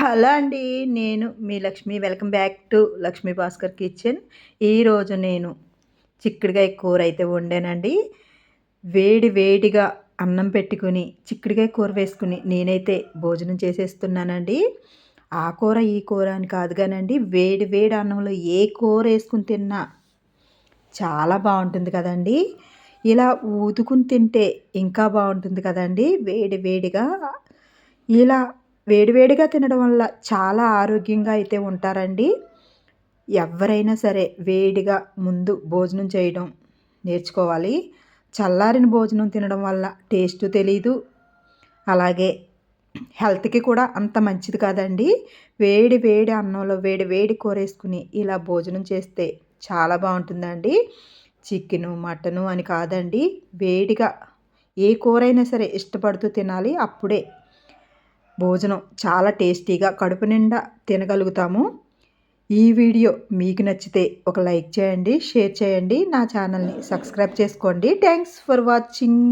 Hello అండి నేను మీ Lakshmi. Welcome back to Lakshmi Bhaskar kitchen. ఈరోజు నేను చిక్కుడుకాయ కూర అయితే వండానండి. వేడి వేడిగా అన్నం పెట్టుకుని చిక్కుడుకాయ కూర వేసుకుని నేనైతే భోజనం చేసేస్తున్నానండి. ఆ కూర ఈ కూర అని కాదు కానండి వేడి వేడి అన్నంలో ఏ కూర వేసుకుని తిన్నా చాలా బాగుంటుంది కదండి. ఇలా ఊదుకుని తింటే ఇంకా బాగుంటుంది కదండి వేడి వేడిగా. ఇలా వేడివేడిగా తినడం వల్ల చాలా ఆరోగ్యంగా అయితే ఉంటారండి. ఎవరైనా సరే వేడిగా ముందు భోజనం చేయడం నేర్చుకోవాలి. చల్లారిన భోజనం తినడం వల్ల టేస్ట్ తెలీదు. అలాగే హెల్త్కి కూడా అంత మంచిది కాదండి. వేడి వేడి అన్నంలో వేడి వేడి కూరేసుకుని ఇలా భోజనం చేస్తే చాలా బాగుంటుందండి. చికెను మటను అని కాదండి. వేడిగా ఏ కూరైనా సరే ఇష్టపడుతూ తినాలి. అప్పుడే భోజనం చాలా టేస్టీగా కడుపు నిండా తినగలుగుతాము. ఈ వీడియో మీకు నచ్చితే ఒక లైక్ చేయండి షేర్ చేయండి. నా ఛానల్ని సబ్స్క్రైబ్ చేసుకోండి. Thanks for watching.